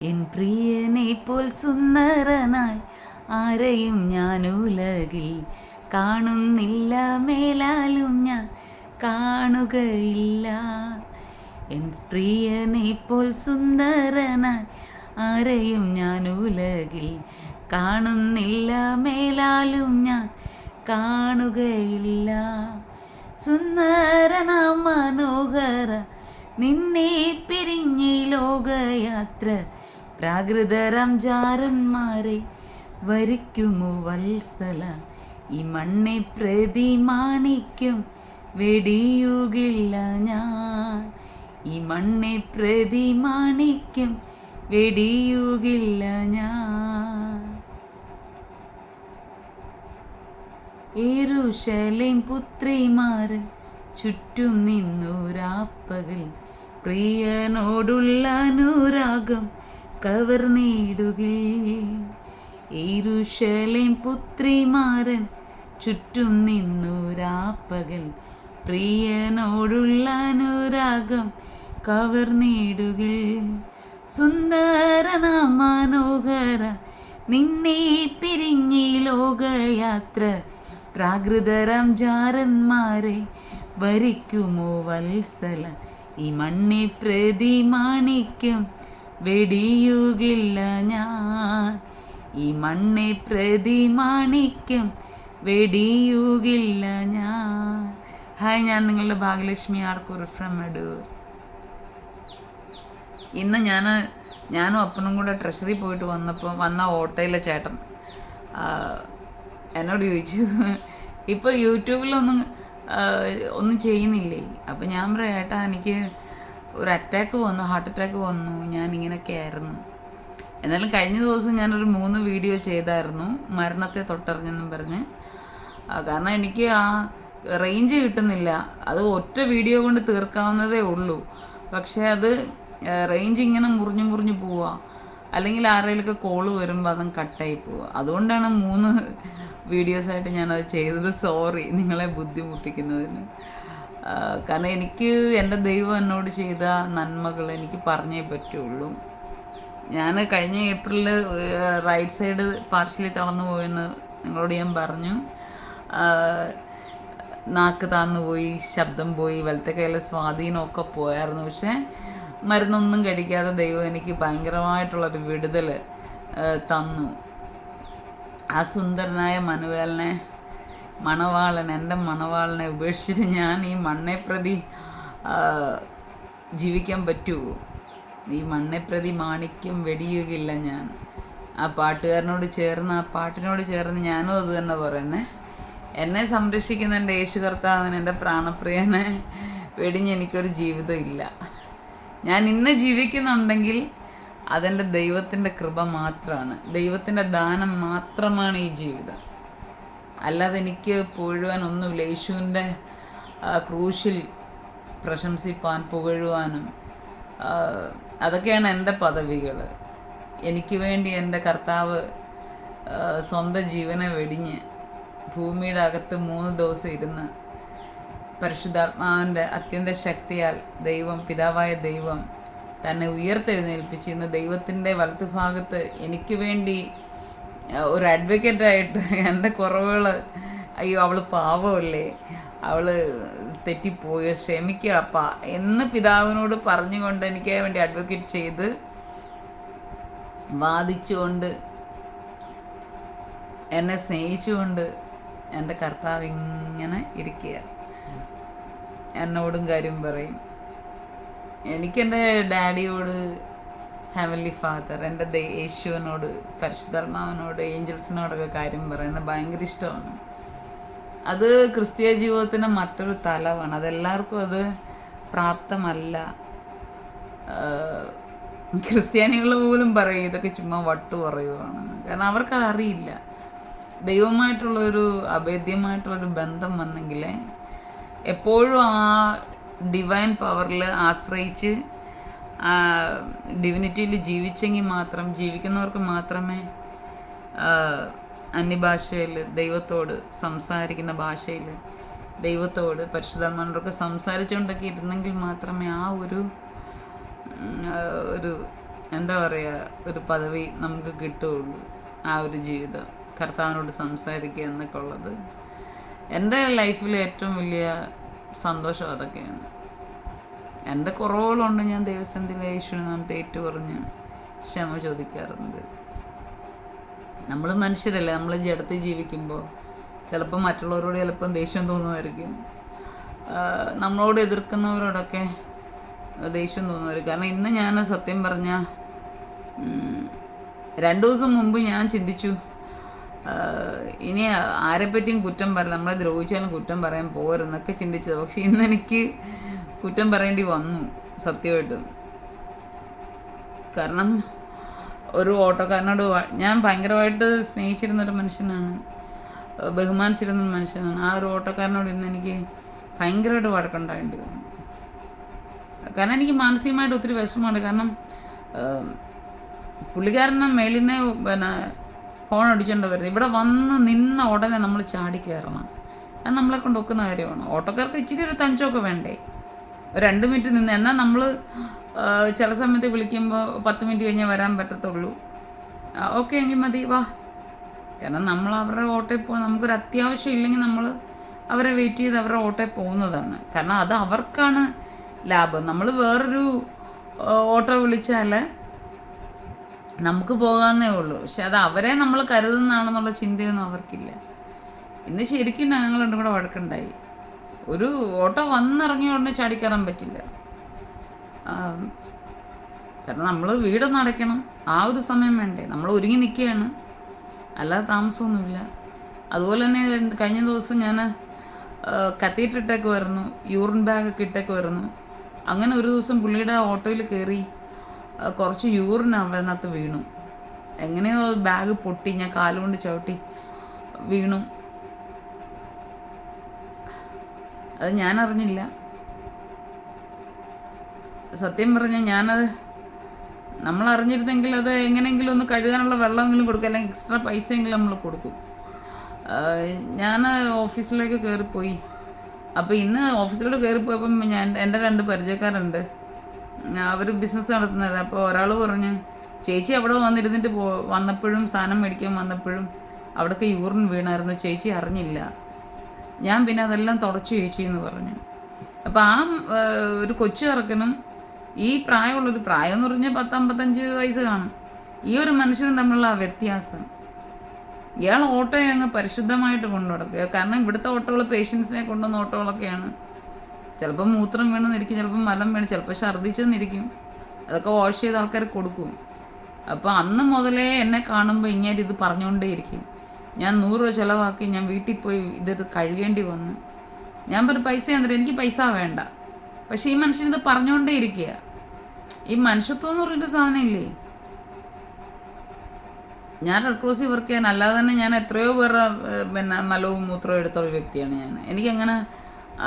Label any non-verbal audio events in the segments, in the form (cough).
N പ്രിയനെ പോൽ സുന്ദരനായി ആരെയും ഞാൻ ഉലകിൽ കാണുന്നില്ല മേലാലും ഞാൻ കാണുകയില്ല. എൻ പ്രിയനെ പോൽ സുന്ദരനായി ആരെയും ഞാൻ ഉലകിൽ കാണുന്നില്ല മേലാലും ഞാൻ കാണുകയില്ല. സുന്ദരന മനോഹര നിന്നെ പിരിഞ്ഞി ലോകയാത്ര പ്രാകൃതരം ജാരന്മാരെ വരിക്കുമോ വത്സല? ഈ മണ്ണെ പ്രതി മാണിക്കും വെടിയുകില്ല ഞാൻ. ഈ മണ്ണെ പ്രതി മാണിക്കും വെടിയുകില്ല ഞാൻ. യേരൂശലേം പുത്രിമാർ ചുറ്റും നിന്നു രാപ്പകൽ. പ്രിയനോടുള്ള അനുരാഗം കവർന്നിടുകിൽ യേരൂശലേം പുത്രിമാരൻ ചുറ്റും നിന്നു രാപ്പകൽ. പ്രിയനോടുള്ള അനുരാഗം കവർന്നിടുകിൽ സുന്ദരന മനോഹര നിന്നെ പിരിഞ്ഞി ലോകയാത്ര. പ്രാകൃതരം ജാരന്മാരെ ഭരിക്കുമോ വത്സല? ഈ മണ്ണി പ്രതി മാണിക്യം വെടിയുകില്ല ഞാൻ. ഈ മണ്ണെ പ്രതിമാണിക്കും വെടിയുകില്ല ഞാൻ. ഹായ് ഞാൻ നിങ്ങളുടെ ഭാഗ്യലക്ഷ്മി ആർക്കും ഫ്രം അടൂർ. ഇന്ന് ഞാൻ ഞാനും അപ്പനും കൂടെ ട്രഷറി പോയിട്ട് വന്നപ്പോൾ വന്ന ഓട്ടോയിലെ ചേട്ടൻ എന്നോട് ചോദിച്ചു ഇപ്പോൾ യൂട്യൂബിലൊന്നും ഒന്നും ചെയ്യുന്നില്ലേ? അപ്പം ഞാൻ പറയാം ഏട്ടാ എനിക്ക് ഒരു അറ്റാക്ക് വന്നു ഹാർട്ട് അറ്റാക്ക് വന്നു ഞാൻ ഇങ്ങനെയൊക്കെ ആയിരുന്നു. എന്നാലും കഴിഞ്ഞ ദിവസം ഞാനൊരു മൂന്ന് വീഡിയോ ചെയ്തായിരുന്നു മരണത്തെ തൊട്ടറിഞ്ഞെന്നും പറഞ്ഞ്. കാരണം എനിക്ക് ആ റേഞ്ച് കിട്ടുന്നില്ല. അത് ഒറ്റ വീഡിയോ കൊണ്ട് തീർക്കാവുന്നതേ ഉള്ളൂ. പക്ഷേ അത് റേഞ്ച് ഇങ്ങനെ മുറിഞ്ഞു മുറിഞ്ഞു പോവുക അല്ലെങ്കിൽ ആരെങ്കിലുമൊക്കെ കോൾ വരുമ്പോൾ അതും കട്ടായി പോവുക അതുകൊണ്ടാണ് മൂന്ന് (laughs) വീഡിയോസായിട്ട് ഞാനത് ചെയ്തത്. സോറി നിങ്ങളെ ബുദ്ധിമുട്ടിക്കുന്നതിന്. കാരണം എനിക്ക് എന്റെ ദൈവം എന്നോട് ചെയ്ത നന്മകൾ എനിക്ക് പറഞ്ഞേ പറ്റുള്ളൂ. ഞാൻ കഴിഞ്ഞ ഏപ്രിലിൽ റൈറ്റ് സൈഡ് പാർഷ്യലി തളർന്നു പോയെന്ന് നിങ്ങളോട് ഞാൻ പറഞ്ഞു. നാക്ക് താന്നു പോയി ശബ്ദം പോയി വലത്തെ കയ്യിലെ സ്വാധീനമൊക്കെ പോയായിരുന്നു. പക്ഷേ മരുന്നൊന്നും കഴിക്കാതെ ദൈവം എനിക്ക് ഭയങ്കരമായിട്ടുള്ളൊരു വിടുതൽ തന്നു. ആ സുന്ദരനായ മനുവേലനെ മണവാളൻ എന്റെ മണവാളനെ ഉപേക്ഷിച്ചിട്ട് ഞാൻ ഈ മണ്ണെ പ്രതി ജീവിക്കാൻ പറ്റുമോ ഈ മണ്ണെ പ്രതി മാണിക്യം വെടിയുകയില്ല ഞാൻ. ആ പാട്ടുകാരനോട് ചേർന്ന് ആ പാട്ടിനോട് ചേർന്ന് ഞാനും അത് തന്നെ പറയുന്നേ. എന്നെ സംരക്ഷിക്കുന്ന എന്റെ യേശു കർത്താവിന് എന്റെ പ്രാണപ്രിയനെ വെടിഞ്ഞ് എനിക്കൊരു ജീവിതമില്ല ഞാൻ ഇന്ന് ജീവിക്കുന്നുണ്ടെങ്കിൽ അതെന്റെ ദൈവത്തിന്റെ കൃപ മാത്രമാണ് ദൈവത്തിന്റെ ദാനം മാത്രമാണ് ഈ ജീവിതം. അല്ലാതെ എനിക്ക് പുകഴുവാൻ ഒന്നുമില്ല യേശുവിന്റെ ക്രൂശിൽ പ്രശംസിപ്പാൻ പുകഴുവാനും അതൊക്കെയാണ് എന്റെ പദവികൾ. എനിക്ക് വേണ്ടി എന്റെ കർത്താവ് സ്വന്തം ജീവനെ വെടിഞ്ഞ് ഭൂമിയുടെ അകത്ത് മൂന്ന് ദിവസം ഇരുന്ന് പരിശുദ്ധാത്മാവിന്റെ അത്യന്ത ശക്തിയാൽ ദൈവം പിതാവായ ദൈവം തന്നെ ഉയർത്തെഴുന്നേൽപ്പിച്ച് ഇന്ന് ദൈവത്തിന്റെ വലത്തുഭാഗത്ത് എനിക്ക് വേണ്ടി ഒരു അഡ്വക്കേറ്റ് ആയിട്ട് എന്റെ കുറവുകൾ അയ്യോ അവൾ പാവമല്ലേ? അവൾ തെറ്റിപ്പോയോ? ക്ഷമിക്കുക അപ്പ. എന്ന് പിതാവിനോട് പറഞ്ഞുകൊണ്ട് എനിക്ക് വേണ്ടി അഡ്വക്കേറ്റ് ചെയ്ത് വാദിച്ചുകൊണ്ട് എന്നെ സ്നേഹിച്ചുകൊണ്ട് എന്റെ കർത്താവ് ഇങ്ങനെ ഇരിക്കുക എന്നോടും കാര്യം പറയും. എനിക്കെന്റെ ഡാഡിയോട് ഹെവൻലി ഫാദർ എന്റെ യേശുവിനോട് പരിശുദ്ധാത്മാവിനോട് ഏഞ്ചൽസിനോടൊക്കെ കാര്യം പറയുന്നത് ഭയങ്കര ഇഷ്ടമാണ്. അത് ക്രിസ്തീയ ജീവിതത്തിന്റെ മറ്റൊരു തലമാണ് അതെല്ലാവർക്കും അത് പ്രാപ്തമല്ല. ക്രിസ്ത്യാനികൾ പോലും പറയും ഇതൊക്കെ ചുമ്മാ വട്ടു പറയുവാണെന്ന് കാരണം അവർക്കത് അറിയില്ല. ദൈവമായിട്ടുള്ളൊരു അഭേദ്യമായിട്ടുള്ളൊരു ബന്ധം വന്നെങ്കിലേ എപ്പോഴും ആ ഡിവൈൻ പവറിൽ ആശ്രയിച്ച് ഡിവിനിറ്റിയിൽ ജീവിച്ചെങ്കിൽ മാത്രം ജീവിക്കുന്നവർക്ക് മാത്രമേ അന്യഭാഷയിൽ ദൈവത്തോട് സംസാരിക്കുന്ന ഭാഷയിൽ ദൈവത്തോട് പരിശുദ്ധാത്മാനോടൊക്കെ സംസാരിച്ചുകൊണ്ടൊക്കെ ഇരുന്നെങ്കിൽ മാത്രമേ ആ ഒരു ഒരു എന്താ പറയുക ഒരു പദവി നമുക്ക് കിട്ടുകയുള്ളൂ. ആ ഒരു ജീവിതം. കർത്താവിനോട് സംസാരിക്കുക എന്നൊക്കെ ഉള്ളത്. എന്റെ ലൈഫിലെ ഏറ്റവും വലിയ സന്തോഷം അതൊക്കെയാണ്. എന്റെ കുറവുകളുണ്ട് ഞാൻ യേശുവിനെ നാം തേറ്റു പറഞ്ഞ് ക്ഷമ ചോദിക്കാറുണ്ട്. നമ്മൾ മനുഷ്യരല്ലേ നമ്മൾ ജഡത്തിൽ ജീവിക്കുമ്പോൾ ചിലപ്പോൾ മറ്റുള്ളവരോട് ചിലപ്പം ദേഷ്യം തോന്നുമായിരിക്കും. നമ്മളോട് എതിർക്കുന്നവരോടൊക്കെ ദേഷ്യം തോന്നുമായിരിക്കും. കാരണം ഇന്ന് ഞാൻ സത്യം പറഞ്ഞ രണ്ടു ദിവസം മുമ്പ് ഞാൻ ചിന്തിച്ചു ഇനി ആരെപ്പറ്റിയും കുറ്റം പറയാം നമ്മളെ ദ്രോഹിച്ചാലും കുറ്റം പറയാൻ പോരെന്നൊക്കെ ചിന്തിച്ചത്. പക്ഷേ ഇന്ന് എനിക്ക് കുറ്റം പറയേണ്ടി വന്നു സത്യമായിട്ട്. കാരണം ഒരു ഓട്ടോക്കാരനോട് ഞാൻ ഭയങ്കരമായിട്ട് സ്നേഹിച്ചിരുന്നൊരു മനുഷ്യനാണ്. ബഹുമാനിച്ചിരുന്ന മനുഷ്യനാണ്. ആ ഒരു ഓട്ടോക്കാരനോട് ഇന്ന് എനിക്ക് ഭയങ്കരമായിട്ട് വഴക്കുണ്ടായിട്ട് കാരണം എനിക്ക് മാനസികമായിട്ട് ഒത്തിരി വിഷമമുണ്ട്. കാരണം പുള്ളിക്കാരനെ മേളിൽ നിന്ന് പിന്നെ ഫോൺ അടിച്ചുകൊണ്ട് വരുന്നത് ഇവിടെ വന്ന് നിന്ന ഉടനെ നമ്മൾ ചാടി കയറണം അത് നമ്മളെ കൊണ്ട് ഒക്കുന്ന കാര്യമാണ്. ഓട്ടോക്കാർക്ക് ഇച്ചിരി ഒരു തഞ്ചമൊക്കെ വേണ്ടേ? രണ്ട് മിനിറ്റ് നിന്ന്. എന്നാൽ നമ്മൾ ചില സമയത്ത് വിളിക്കുമ്പോൾ പത്ത് മിനിറ്റ് കഴിഞ്ഞാൽ വരാൻ പറ്റത്തുള്ളൂ. ഓക്കെ എങ്കിൽ മതി. വാ. കാരണം നമ്മൾ അവരുടെ ഓട്ടോയിൽ പോകും നമുക്കൊരു അത്യാവശ്യം ഇല്ലെങ്കിൽ നമ്മൾ അവരെ വെയിറ്റ് ചെയ്ത് അവരുടെ ഓട്ടോയിൽ പോകുന്നതാണ്. കാരണം അത് അവർക്കാണ് ലാഭം. നമ്മൾ വേറൊരു ഓട്ടോ വിളിച്ചാൽ നമുക്ക് പോകാമെന്നേ ഉള്ളൂ. പക്ഷെ അത് അവരെ നമ്മൾ കരുതുന്നതാണെന്നുള്ള ചിന്തയൊന്നും അവർക്കില്ല. ഇന്ന് ശരിക്കും ഞങ്ങൾ രണ്ടും കൂടെ വഴക്കുണ്ടായി. ഒരു ഓട്ടോ വന്നിറങ്ങിയ ഉടനെ ചാടിക്കയറാൻ പറ്റില്ല. കാരണം നമ്മൾ വീട് നടക്കണം ആ ഒരു സമയം വേണ്ടേ. നമ്മൾ ഒരുങ്ങി നിൽക്കുകയാണ് അല്ലാതെ താമസമൊന്നുമില്ല. അതുപോലെ തന്നെ കഴിഞ്ഞ ദിവസം ഞാൻ കത്തീറ്റർ ഇട്ടേക്ക് വരുന്നു. യൂറിൻ ബാഗൊക്കെ ഇട്ടൊക്കെ വരുന്നു. അങ്ങനെ ഒരു ദിവസം പുള്ളിയുടെ ഓട്ടോയിൽ കയറി കുറച്ച് യൂറിൻ അതിനകത്ത് വീണു. എങ്ങനെയോ ബാഗ് പൊട്ടി ഞാൻ കാലുകൊണ്ട് ചവിട്ടി വീണു. അത് ഞാൻ അറിഞ്ഞില്ല സത്യം പറഞ്ഞാൽ ഞാനത് നമ്മൾ അറിഞ്ഞിരുന്നെങ്കിൽ അത് എങ്ങനെയെങ്കിലും ഒന്ന് കഴുകാനുള്ള വെള്ളമെങ്കിലും കൊടുക്കും അല്ലെങ്കിൽ എക്സ്ട്രാ പൈസയെങ്കിലും നമ്മൾ കൊടുക്കും. ഞാൻ ഓഫീസിലേക്ക് കയറിപ്പോയി അപ്പോൾ ഇന്ന് ഓഫീസിലോട്ട് കയറിപ്പോയപ്പം ഞാൻ എന്റെ രണ്ട് പരിചയക്കാരുണ്ട്. അവർ ബിസിനസ് നടത്തുന്നത് അപ്പോൾ ഒരാൾ പറഞ്ഞു ചേച്ചി അവിടെ വന്നിരുന്നിട്ട് പോ വന്നപ്പോഴും സാധനം മേടിക്കാൻ വന്നപ്പോഴും അവിടേക്ക് യൂറിൻ വീണായിരുന്നു. ചേച്ചി അറിഞ്ഞില്ല. ഞാൻ പിന്നെ അതെല്ലാം തുടച്ചു ചേച്ചി എന്ന് പറഞ്ഞു. അപ്പോൾ ആ ഒരു കൊച്ചു ചെറുക്കനും ഈ പ്രായമുള്ളൊരു പ്രായം എന്ന് പറഞ്ഞാൽ പത്തമ്പത്തഞ്ച് വയസ്സ് കാണും. ഈ ഒരു മനുഷ്യനും തമ്മിലുള്ള വ്യത്യാസം. ഇയാൾ ഓട്ടോയെ അങ്ങ് പരിശുദ്ധമായിട്ട് കൊണ്ടു നടക്കുക കാരണം ഇവിടുത്തെ ഓട്ടോകൾ പേഷ്യൻസിനെ കൊണ്ടുവന്ന ഓട്ടോകളൊക്കെയാണ്. ചിലപ്പോൾ മൂത്രം വീണെന്നിരിക്കും ചിലപ്പോൾ മലം വീണ് ചിലപ്പോൾ ഛർദ്ദിച്ചെന്നിരിക്കും. അതൊക്കെ വാഷ് ചെയ്ത് ആൾക്കാർ കൊടുക്കും. അപ്പോൾ അന്ന് മുതലേ എന്നെ കാണുമ്പോൾ ഇങ്ങനെ ഇത് പറഞ്ഞുകൊണ്ടേയിരിക്കും. ഞാൻ നൂറ് രൂപ ചിലവാക്കി ഞാൻ വീട്ടിൽ പോയി ഇത് കഴുകേണ്ടി വന്നു. ഞാൻ പറഞ്ഞു പൈസ തന്നിട്ട് എനിക്ക് പൈസ വേണ്ട. പക്ഷേ ഈ മനുഷ്യൻ ഇത് പറഞ്ഞുകൊണ്ടേ ഇരിക്കുക ഈ മനുഷ്യത്വം എന്ന് പറഞ്ഞിട്ട് സാധനം ഇല്ലേ ഞാൻ റെഡ് ക്രോസിൽ വർക്ക് ചെയ്യാൻ അല്ലാതെ തന്നെ ഞാൻ എത്രയോ പേരുടെ പിന്നെ മലവും മൂത്രവും എടുത്തുള്ള വ്യക്തിയാണ് ഞാൻ. എനിക്കങ്ങനെ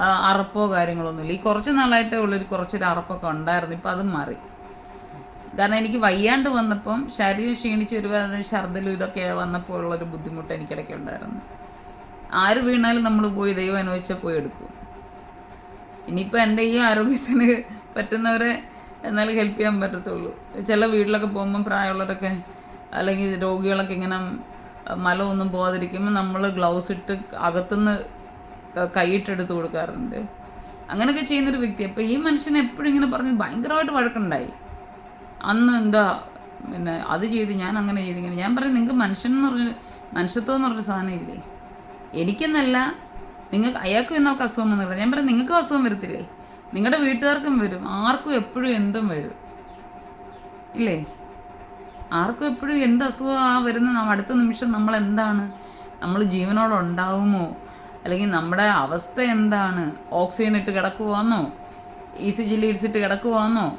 അറപ്പോ കാര്യങ്ങളൊന്നുമില്ല. ഈ കുറച്ച് നാളായിട്ടേ ഉള്ളൊരു കുറച്ചൊരു അറപ്പൊക്കെ ഉണ്ടായിരുന്നു. ഇപ്പം അതും മാറി. കാരണം എനിക്ക് വയ്യാണ്ട് വന്നപ്പം ശരീരം ക്ഷീണിച്ച് ഒരു ഛർദ്ദലും ഇതൊക്കെ വന്നപ്പോൾ ഉള്ളൊരു ബുദ്ധിമുട്ട് എനിക്കിടയ്ക്ക് ഉണ്ടായിരുന്നു. ആര് വീണാലും നമ്മൾ പോയി ദൈവം അനുവദിച്ചാൽ പോയി എടുക്കും. ഇനിയിപ്പോൾ എന്റെ ഈ ആരോഗ്യത്തിന് പറ്റുന്നവരെ എന്നാലും ഹെൽപ്പ് ചെയ്യാൻ പറ്റത്തുള്ളൂ. ചില വീട്ടിലൊക്കെ പോകുമ്പം പ്രായമുള്ളവരൊക്കെ അല്ലെങ്കിൽ രോഗികളൊക്കെ ഇങ്ങനെ മലമൊന്നും പോകാതിരിക്കുമ്പോൾ നമ്മൾ ഗ്ലൗസ് ഇട്ട് അകത്തുനിന്ന് കൈയിട്ടെടുത്ത് കൊടുക്കാറുണ്ട്. അങ്ങനെയൊക്കെ ചെയ്യുന്നൊരു വ്യക്തി. അപ്പോൾ ഈ മനുഷ്യനെ എപ്പോഴും ഇങ്ങനെ പറഞ്ഞ് ഭയങ്കരമായിട്ട് വഴക്കുണ്ടായി. അന്ന് എന്താ പിന്നെ അത് ചെയ്ത് ഞാൻ അങ്ങനെ ചെയ്ത് ഇങ്ങനെ. ഞാൻ പറയും നിങ്ങൾക്ക് മനുഷ്യൻ എന്ന് പറഞ്ഞ മനുഷ്യത്വം എന്ന് പറഞ്ഞൊരു സാധനം ഇല്ലേ? എനിക്കെന്നല്ല നിങ്ങൾക്ക് അയാൾക്കും എന്നൊക്കെ അസുഖം വന്നില്ല ഞാൻ പറയും നിങ്ങൾക്കും അസുഖം വരത്തില്ലേ? നിങ്ങളുടെ വീട്ടുകാർക്കും വരും. ആർക്കും എപ്പോഴും എന്തും വരും. ഇല്ലേ? ആർക്കും എപ്പോഴും എന്ത് അസുഖമാണ് വരുന്ന അടുത്ത നിമിഷം നമ്മൾ എന്താണ്? നമ്മൾ ജീവനോടെ ഉണ്ടാവുമോ? അല്ലെങ്കിൽ നമ്മുടെ അവസ്ഥ എന്താണ്? ഓക്സിജൻ ഇട്ട് കിടക്കുവാന്നോ? ഇ സി ജി ലീഡ്സിട്ട് കിടക്കുവാന്നോ?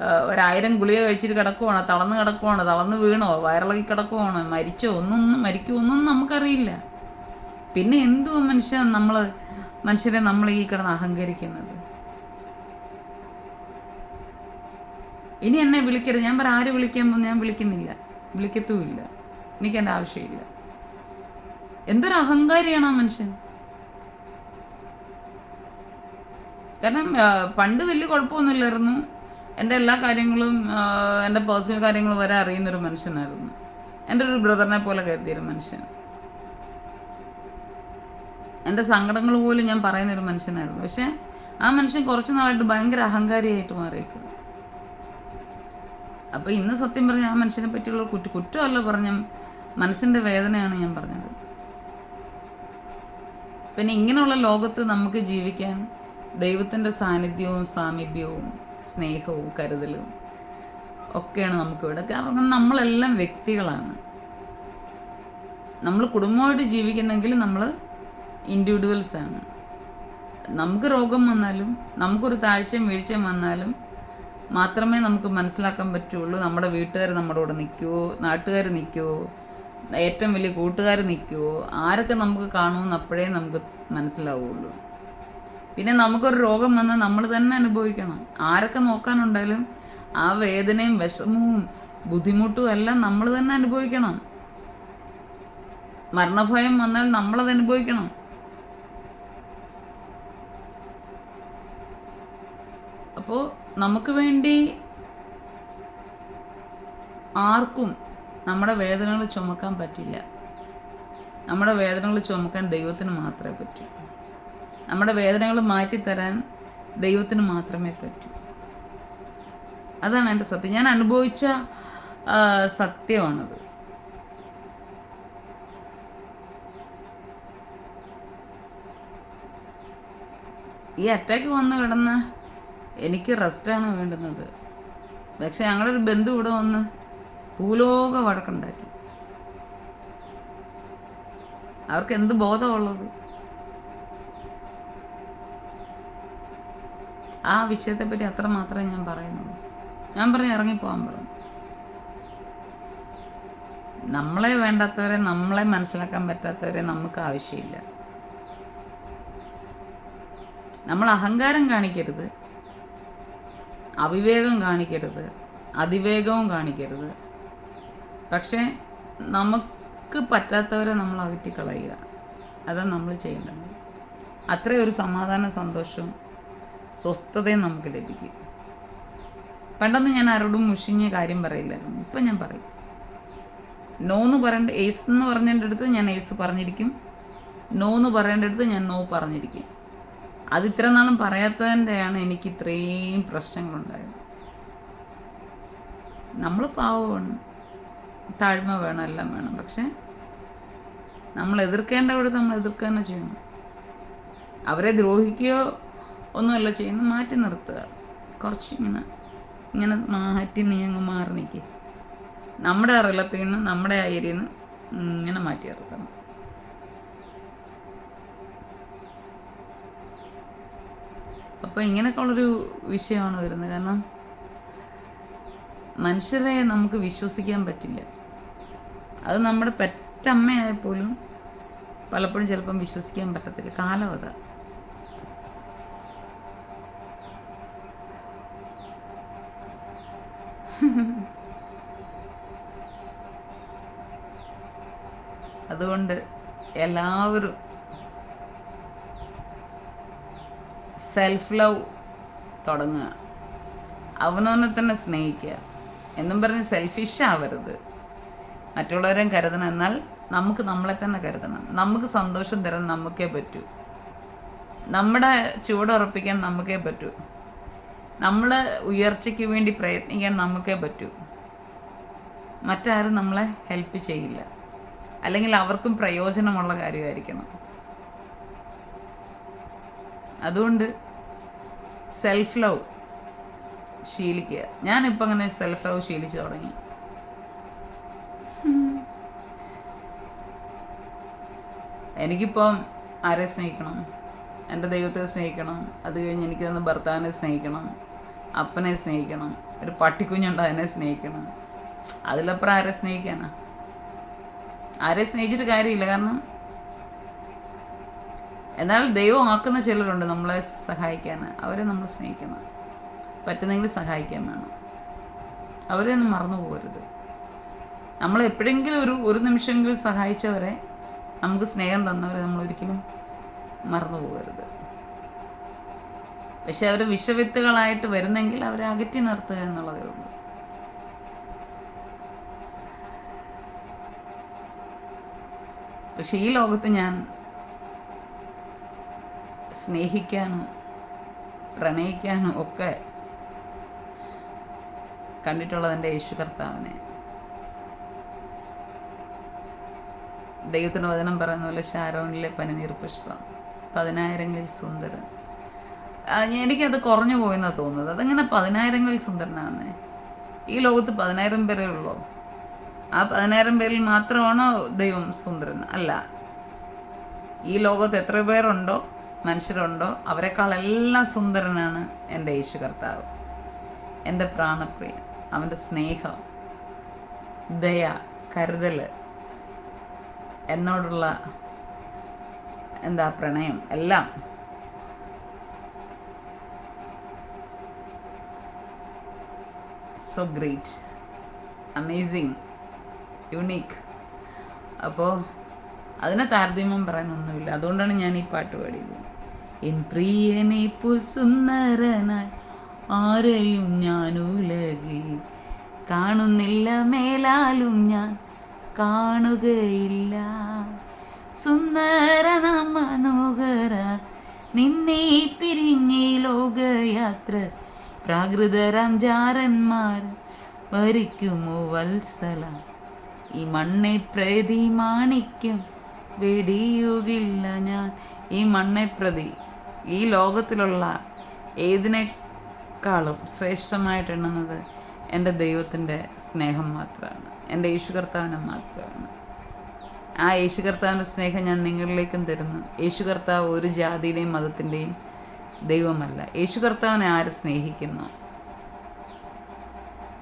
ഒരായിരം ഗുളിക കഴിച്ചിട്ട് കിടക്കുവാണോ തളർന്ന് കിടക്കുവാണോ തളർന്ന് വീണോ വയറിളകി കിടക്കുവാണോ മരിച്ചോ ഒന്നും മരിക്കുമൊന്നും നമുക്കറിയില്ല. പിന്നെ എന്തുവാ മനുഷ്യൻ നമ്മൾ മനുഷ്യരെ നമ്മൾ ഈ കിടന്ന് അഹങ്കരിക്കുന്നത്? ഇനി എന്നെ വിളിക്കരുത്. ഞാൻ പറ ആര് വിളിക്കാൻ പോകുന്നു? ഞാൻ വിളിക്കുന്നില്ല. വിളിക്കത്തുമില്ല. എനിക്ക് എന്റെ ആവശ്യമില്ല. എന്തൊരു അഹങ്കാരിയാണ് ആ മനുഷ്യൻ? കാരണം പണ്ട് വലിയ കുഴപ്പമൊന്നുമില്ലായിരുന്നു. എന്റെ എല്ലാ കാര്യങ്ങളും എന്റെ പേഴ്സണൽ കാര്യങ്ങൾ വരെ അറിയുന്നൊരു മനുഷ്യനായിരുന്നു. എന്റെ ഒരു ബ്രദറിനെ പോലെ കരുതിയൊരു മനുഷ്യൻ. എന്റെ സങ്കടങ്ങൾ പോലും ഞാൻ പറയുന്നൊരു മനുഷ്യനായിരുന്നു. പക്ഷേ ആ മനുഷ്യൻ കുറച്ച് നാളായിട്ട് ഭയങ്കര അഹങ്കാരിയായിട്ട് മാറിയേക്കുക അപ്പോൾ ഇന്ന് സത്യം പറഞ്ഞ ആ മനുഷ്യനെ പറ്റിയുള്ള കുറ്റ കുറ്റമല്ല പറഞ്ഞ മനസ്സിന്റെ വേദനയാണ് ഞാൻ പറഞ്ഞത്. പിന്നെ ഇങ്ങനെയുള്ള ലോകത്ത് നമുക്ക് ജീവിക്കാൻ ദൈവത്തിന്റെ സാന്നിധ്യവും സാമീപ്യവും സ്നേഹവും കരുതലും ഒക്കെയാണ് നമുക്കിവിടെ. കാരണം നമ്മളെല്ലാം വ്യക്തികളാണ്. നമ്മൾ കുടുംബമായിട്ട് ജീവിക്കുന്നെങ്കിൽ നമ്മൾ ഇൻഡിവിജ്വൽസ് ആണ്. നമുക്ക് രോഗം വന്നാലും നമുക്കൊരു താഴ്ചയും വീഴ്ചയും വന്നാലും മാത്രമേ നമുക്ക് മനസ്സിലാക്കാൻ പറ്റുള്ളൂ നമ്മുടെ വീട്ടുകാർ നമ്മുടെ കൂടെ നിൽക്കുമോ നാട്ടുകാർ നിൽക്കുമോ ഏറ്റവും വലിയ കൂട്ടുകാർ നിൽക്കുമോ ആരൊക്കെ നമുക്ക് കാണുമെന്ന് അപ്പോഴേ നമുക്ക് മനസ്സിലാവുള്ളൂ. പിന്നെ നമുക്കൊരു രോഗം വന്നാൽ നമ്മൾ തന്നെ അനുഭവിക്കണം. ആരൊക്കെ നോക്കാനുണ്ടായാലും ആ വേദനയും വിഷമവും ബുദ്ധിമുട്ടും എല്ലാം നമ്മൾ തന്നെ അനുഭവിക്കണം. മരണഭയം വന്നാൽ നമ്മളത് അനുഭവിക്കണം. അപ്പോൾ നമുക്ക് വേണ്ടി ആർക്കും നമ്മുടെ വേദനകൾ ചുമക്കാൻ പറ്റില്ല. നമ്മുടെ വേദനകൾ ചുമക്കാൻ ദൈവത്തിന് മാത്രമേ പറ്റൂ. നമ്മുടെ വേദനകൾ മാറ്റിത്തരാൻ ദൈവത്തിന് മാത്രമേ പറ്റൂ. അതാണ് എന്റെ സത്യം. ഞാൻ അനുഭവിച്ച സത്യമാണത്. ഈ അറ്റാക്ക് വന്ന് കിടന്ന് എനിക്ക് റെസ്റ്റാണ് വേണ്ടുന്നത്. പക്ഷെ ഞങ്ങളുടെ ഒരു ബന്ധു ഇവിടെ വന്ന് ഭൂലോക വഴക്കുണ്ടാക്കി. അവർക്ക് എന്ത് ബോധമുള്ളത്? ആ വിഷയത്തെപ്പറ്റി അത്ര മാത്രമേ ഞാൻ പറയുന്നുള്ളൂ. ഞാൻ പറഞ്ഞു ഇറങ്ങിപ്പോകാൻ പറഞ്ഞു നമ്മളെ വേണ്ടാത്തവരെ നമ്മളെ മനസ്സിലാക്കാൻ പറ്റാത്തവരെ നമുക്ക് ആവശ്യമില്ല. നമ്മൾ അഹങ്കാരം കാണിക്കരുത്. അവിവേകം കാണിക്കരുത്. അതിവേഗവും കാണിക്കരുത്. പക്ഷേ നമുക്ക് പറ്റാത്തവരെ നമ്മൾ അകറ്റിക്കളയുക. അതാണ് നമ്മൾ ചെയ്യേണ്ടത്. അത്രയൊരു സമാധാന സന്തോഷവും സ്വസ്ഥതയും നമുക്ക് ലഭിക്കും. പണ്ടൊന്നും ഞാൻ ആരോടും മുഷിഞ്ഞ കാര്യം പറയില്ലായിരുന്നു. ഇപ്പം ഞാൻ പറയും. നോ എന്ന് പറയേണ്ട ഏസ് എന്ന് പറഞ്ഞതിന്റെ അടുത്ത് ഞാൻ ഏസ് പറഞ്ഞിരിക്കും. നോ എന്ന് പറയേണ്ട അടുത്ത് ഞാൻ നോ പറഞ്ഞിരിക്കും. അത് ഇത്ര നാളും പറയാത്തതിന്റെയാണ് എനിക്ക് ഇത്രയും പ്രശ്നങ്ങളുണ്ടായത്. നമ്മൾ പാവമാണ്. താഴ്മ വേണം എല്ലാം വേണം. പക്ഷെ നമ്മൾ എതിർക്കേണ്ടവിടെ നമ്മൾ എതിർക്കുക തന്നെ ചെയ്യണം. അവരെ ദ്രോഹിക്കുകയോ ഒന്നുമല്ല ചെയ്യുന്നത് മാറ്റി നിർത്തുക. കുറച്ച് ഇങ്ങനെ ഇങ്ങനെ മാറ്റി നീ അങ്ങ് മാറി നിൽക്കുക നമ്മുടെ അറിലത്തിൽ നിന്ന് നമ്മുടെ ആ ഏരിയയിൽ നിന്ന് ഇങ്ങനെ മാറ്റി നിർത്തണം. അപ്പോൾ ഇങ്ങനെയൊക്കെ ഉള്ളൊരു വിഷയമാണ് വരുന്നത്. കാരണം മനുഷ്യരെ നമുക്ക് വിശ്വസിക്കാൻ പറ്റില്ല. അത് നമ്മുടെ പെറ്റമ്മയായപ്പോലും പലപ്പോഴും ചിലപ്പം വിശ്വസിക്കാൻ പറ്റത്തില്ല. കാലം അതാ. അതുകൊണ്ട് എല്ലാവരും സെൽഫ് ലവ് തുടങ്ങുക. അവനവനെ തന്നെ സ്നേഹിക്കുക. എന്നും പറഞ്ഞ് സെൽഫിഷ് ആവരുത്. മറ്റുള്ളവരെയും കരുതണം. എന്നാൽ നമുക്ക് നമ്മളെ തന്നെ കരുതണം. നമുക്ക് സന്തോഷം തരാൻ നമുക്കേ പറ്റൂ. നമ്മുടെ ചുവടുറപ്പിക്കാൻ നമുക്കേ പറ്റൂ. നമ്മൾ ഉയർച്ചയ്ക്ക് വേണ്ടി പ്രയത്നിക്കാൻ നമുക്കേ പറ്റൂ. മറ്റാരും നമ്മളെ ഹെൽപ്പ് ചെയ്യില്ല. അല്ലെങ്കിൽ അവർക്കും പ്രയോജനമുള്ള കാര്യമായിരിക്കണം. അതുകൊണ്ട് സെൽഫ് ലവ് ശീലിക്കുക. ഞാനിപ്പോൾ അങ്ങനെ സെൽഫ് ലവ് ശീലിച്ചു തുടങ്ങി. എനിക്കിപ്പം ആരെ സ്നേഹിക്കണം? എന്റെ ദൈവത്തെ സ്നേഹിക്കണം. അത് കഴിഞ്ഞ് എനിക്ക് തന്ന ഭർത്താവിനെ സ്നേഹിക്കണം. അപ്പനെ സ്നേഹിക്കണം. ഒരു പട്ടിക്കുഞ്ഞുണ്ട് അതിനെ സ്നേഹിക്കണം. അതിലപ്പുറം ആരെ സ്നേഹിക്കാനാ? ആരെ സ്നേഹിച്ചിട്ട് കാര്യമില്ല. കാരണം എന്നാൽ ദൈവം ആക്കുന്ന ചിലരുണ്ട് നമ്മളെ സഹായിക്കാൻ. അവരെ നമ്മൾ സ്നേഹിക്കണം. പറ്റുന്നെങ്കിൽ സഹായിക്കാൻ വേണം. അവരെ ഒന്നും മറന്നു പോകരുത്. നമ്മൾ എപ്പോഴെങ്കിലും ഒരു ഒരു നിമിഷമെങ്കിലും സഹായിച്ചവരെ നമുക്ക് സ്നേഹം തന്നവരെ നമ്മൾ ഒരിക്കലും മറന്നു പോകരുത്. പക്ഷെ അവർ വിഷവിത്തുകളായിട്ട് വരുന്നെങ്കിൽ അവരെ അകറ്റി നിർത്തുക എന്നുള്ളതേ ഉള്ളൂ. പക്ഷെ ഈ ലോകത്ത് ഞാൻ സ്നേഹിക്കാനും പ്രണയിക്കാനും ഒക്കെ കണ്ടിട്ടുള്ളത് എന്റെ യേശു കർത്താവിനെ. ദൈവത്തിന്റെ വചനം പറയുന്ന പോലെ ഷാരോണിലെ പനിനീർ പുഷ്പം പതിനായിരങ്ങളിൽ സുന്ദരൻ. എനിക്കത് കുറഞ്ഞു പോയെന്നാണ് തോന്നുന്നത്. അതങ്ങനെ പതിനായിരങ്ങളിൽ സുന്ദരനാണെന്നേ ഈ ലോകത്ത് പതിനായിരം പേരേ ഉള്ളൂ? ആ പതിനായിരം പേരിൽ മാത്രമാണോ ദൈവം സുന്ദരൻ? അല്ല. ഈ ലോകത്ത് എത്ര പേരുണ്ടോ മനുഷ്യരുണ്ടോ അവരെക്കാളെല്ലാം സുന്ദരനാണ് എന്റെ യേശു കർത്താവ്. എന്റെ പ്രാണപ്രിയൻ അവന്റെ സ്നേഹം ദയ കരുതൽ എന്നോടുള്ള എന്താ പ്രണയം എല്ലാം. സോ ഗ്രേറ്റ് അമേസിങ് യുണീക്ക് അപ്പോൾ അതിനെ താരതമ്യം പറയാനൊന്നുമില്ല. അതുകൊണ്ടാണ് ഞാൻ ഈ പാട്ട് പാടിയത്. എൻ പ്രിയനെ പുൽ സുന്ദരനായി ആരെയും ഞാൻ ഉലകിൽ കാണുന്നില്ല മേലാലും ഞാൻ കാണുകയില്ല. സുന്ദരന മനോഹര നിന്നെ പിരിഞ്ഞി ലോകയാത്ര പ്രാകൃതരാം ജാരന്മാർ വരിക്കുമോ വത്സല? ഈ മണ്ണെ പ്രതി മാണിക്യം വെടിയുകില്ല ഞാൻ. ഈ മണ്ണെ പ്രതി ഈ ലോകത്തിലുള്ള ഏതിനേക്കാളും ശ്രേഷ്ഠമായിട്ട് എണ്ണുന്നത് എന്റെ ദൈവത്തിന്റെ സ്നേഹം മാത്രമാണ്. എന്റെ യേശു കർത്താവിനെ മാത്രമാണ്. ആ യേശു കർത്താവിന്റെ സ്നേഹം ഞാൻ നിങ്ങളിലേക്കും തരുന്നു. യേശു കർത്താവ് ഒരു ജാതിയുടെയും മതത്തിന്റെയും ദൈവമല്ല. യേശു കർത്താവിനെ ആര് സ്നേഹിക്കുന്നു?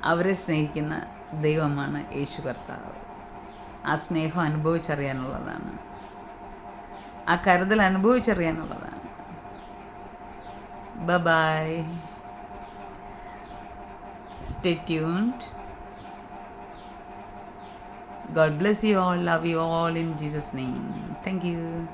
അവരെ സ്നേഹിക്കുന്ന ദൈവമാണ് യേശു കർത്താവ് ആ സ്നേഹം അനുഭവിച്ചറിയാനുള്ളതാണ് ആ കരുതൽ അനുഭവിച്ചറിയാനുള്ളതാണ് Babai stay tuned bless you all. Love you all in Jesus' name. Thank you.